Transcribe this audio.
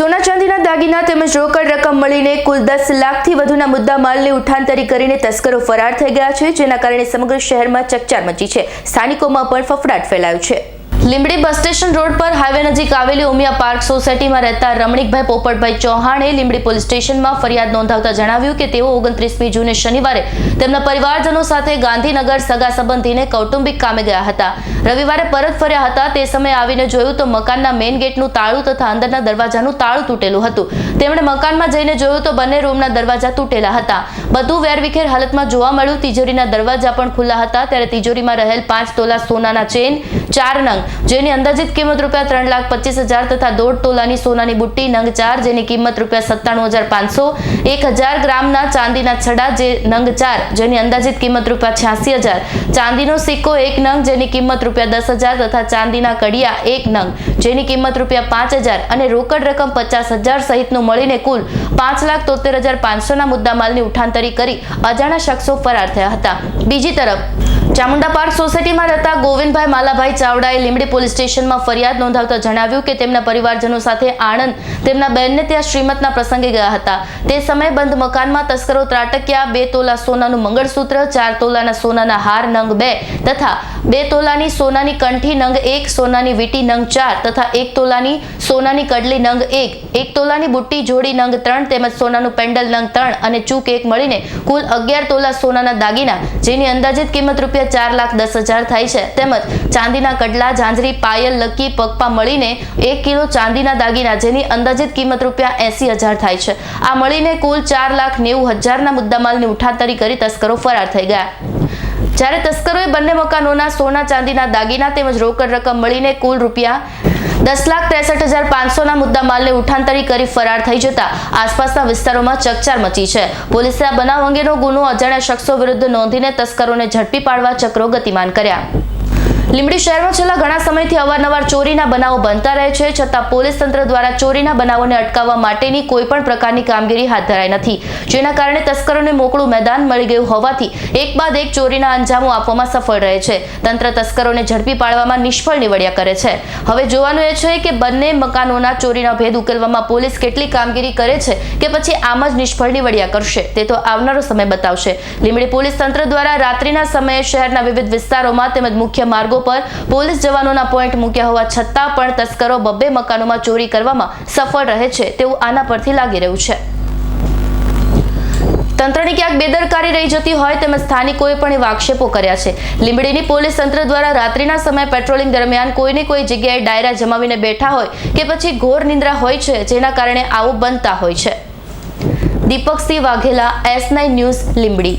સોના ચાંદીના દાગીના તેમજ રોકડ રકમ મળીને કુલ દસ લાખથી વધુના મુદ્દા માલની ઉઠાંતરી કરીને તસ્કરો ફરાર થઈ ગયા છે, જેના કારણે સમગ્ર શહેરમાં ચકચાર મચી છે. સ્થાનિકોમાં પણ ફફડાટ ફેલાયો છે. લીંબડી બસ સ્ટેશન રોડ પર હાઈવે નજીક આવેલી ઉમિયા પાર્ક સોસાયટીમાં રહેતા રમણીકભાઈ પોપટભાઈ ચૌહાણે લીંબડી પોલીસ સ્ટેશનમાં ફરિયાદ નોંધાવતા જણાવ્યું કે તેઓ ઓગણત્રીસમી જૂને શનિવારે તેમના પરિવારજનો સાથે ગાંધીનગર સગા સંબંધીને કૌટુંબિક કામે ગયા હતા. રવિવારે પરત ફર્યા હતા. તે સમયે આવીને જોયું તો મકાનના મેઇન ગેટનું તાળું તથા અંદરના દરવાજાનું તાળું તૂટેલું હતું. તેમણે મકાનમાં જઈને જોયું તો બંને રૂમના દરવાજા તૂટેલા હતા. બધું વેરવિખેર હાલતમાં જોવા મળ્યું. તિજોરીના દરવાજા પણ ખુલ્લા હતા. ત્યારે તિજોરીમાં રહેલ પાંચ તોલા સોનાના ચેન, ચાર નંગ, જેની અંદાજિત કિંમત રૂપિયા ત્રણ લાખ પચીસ હજાર તથા દોઢ તોલાની સોનાની બુટ્ટી, નંગ ચાર, જેની કિંમત રૂપિયા સત્તાણું હજાર પાંચસો, એક હજાર ગ્રામના ચાંદીના છડા, જે નંગ ચાર, જેની અંદાજિત કિંમત રૂપિયા છ્યાસી હજાર, ચાંદીનો સિક્કો એક નંગ, જેની કિંમત રૂપિયા દસ હજાર તથા ચાંદીના કડિયા એક નંગ, જેની કિંમત રૂપિયા પાંચ હજાર અને રોકડ રકમ પચાસ હજાર સહિતનું મળીને કુલ પાંચ લાખ તોતેર હજાર પાંચસોના મુદ્દામાલની ઉઠાંતરી કરી અજાણા શખ્સો ફરાર થયા હતા. બીજી તરફ ચામુંડા પાર્ક સોસાયટીમાં રહેતા ગોવિંદભાઈ માલાભાઈ ચાવડાએ લીંબડી પોલીસ સ્ટેશનમાં ફરિયાદ નોંધાવતા જણાવ્યું કે તેમના પરિવારજનો સાથે આણંદ તેમના બહેનને ત્યાં શ્રીમતના પ્રસંગે ગયા હતા. તે સમયે બંધ મકાનમાં તસ્કરો ત્રાટક્યા, બે તોલા સોનાનું મંગળસૂત્ર, ચાર તોલાના સોનાના હાર નંગ બે તથા બે તોલાની સોનાની કંઠી નંગ એક, સોનાની વીટી નંગ ચાર તથા એક તોલાની સોનાની કડલી નંગ એક. એક તોલાની બુટ્ટી જોડી નંગ ત્રણ તેમજ સોનાનું પેન્ડલ નંગ ત્રણ અને ચૂક એક મળીને કુલ અગિયાર તોલા સોનાના દાગીના, જેની અંદાજિત કિંમત રૂપિયા ચાર લાખ દસ હજાર થાય છે. તેમજ ચાંદીના કડલા, ઝાંઝરી, પાયલ, લકી, પગપા મળીને એક કિલો ચાંદીના દાગીના, જેની અંદાજિત કિંમત રૂપિયા એસી હજાર થાય છે. આ મળીને કુલ ચાર લાખ નેવું હજારના મુદ્દામાલની ઉઠાંતરી કરી તસ્કરો ફરાર થઈ ગયા. જ્યારે તસ્કરોએ બંને મકાનોના સોના, ચાંદીના દાગીના તેમજ રોકડ રકમ મળીને કુલ રૂપિયા દસ લાખ ત્રેસઠ હજાર પાંચસોના મુદ્દા માલને ઉઠાંતરી કરી ફરાર થઈ જતા આસપાસના વિસ્તારોમાં ચકચાર મચી છે. પોલીસે આ બનાવ અંગેનો ગુનો અજાણ્યા શખ્સો વિરુદ્ધ નોંધીને તસ્કરોને ઝડપી પાડવા ચક્રો ગતિમાન કર્યા. લીંબડી શહેરમાં છેલ્લા ઘણા સમયથી અવારનવાર ચોરીના બનાવો બનતા રહે છે, છતાં પોલીસ તંત્ર દ્વારા ચોરીના બનાવોને અટકાવવા માટેની કોઈ પણ પ્રકારની કામગીરી હાથ ધરાઈ નથી. જેના કારણે તસ્કરોને મોકળું મેદાન મળી ગયું હોવાથી એક બાદ એક ચોરીના અંજામો આપવામાં સફળ રહે છે. તંત્ર તસ્કરોને ઝડપી પાડવામાં નિષ્ફળ નીવડ્યા કરે છે. હવે જોવાનું એ છે કે બંને મકાનોના ચોરીના ભેદ ઉકેલવામાં પોલીસ કેટલી કામગીરી કરે છે કે પછી આમ જ નિષ્ફળ નીવડ્યા કરશે, તે તો આવનારો સમય બતાવશે. લીંબડી પોલીસ તંત્ર દ્વારા રાત્રિના સમયે શહેરના વિવિધ વિસ્તારોમાં તેમજ મુખ્ય માર્ગો પર પોલીસ જવાનોના પોઈન્ટ મૂક્યા હોવા છતાં પણ તસ્કરો બબ્બે મકાનોમાં ચોરી કરવામાં સફળ રહે છે તેવું આના પરથી લાગી રહ્યું છે. તંત્રની ક્યાંક બેદરકારી રહી જતી હોય તેમજ સ્થાનિકોએ પણ એવા આક્ષેપો કર્યા છે. લીંબડીની પોલીસ તંત્ર દ્વારા રાત્રિના સમયે પેટ્રોલિંગ દરમિયાન કોઈને કોઈ જગ્યાએ ડાયરા જમાવીને બેઠા હોય કે પછી ઘોર નિંદ્રા હોય છે જેના કારણે આવું બનતા હોય છે. Deepaksinh Vaghela, S nine news, Limbdi.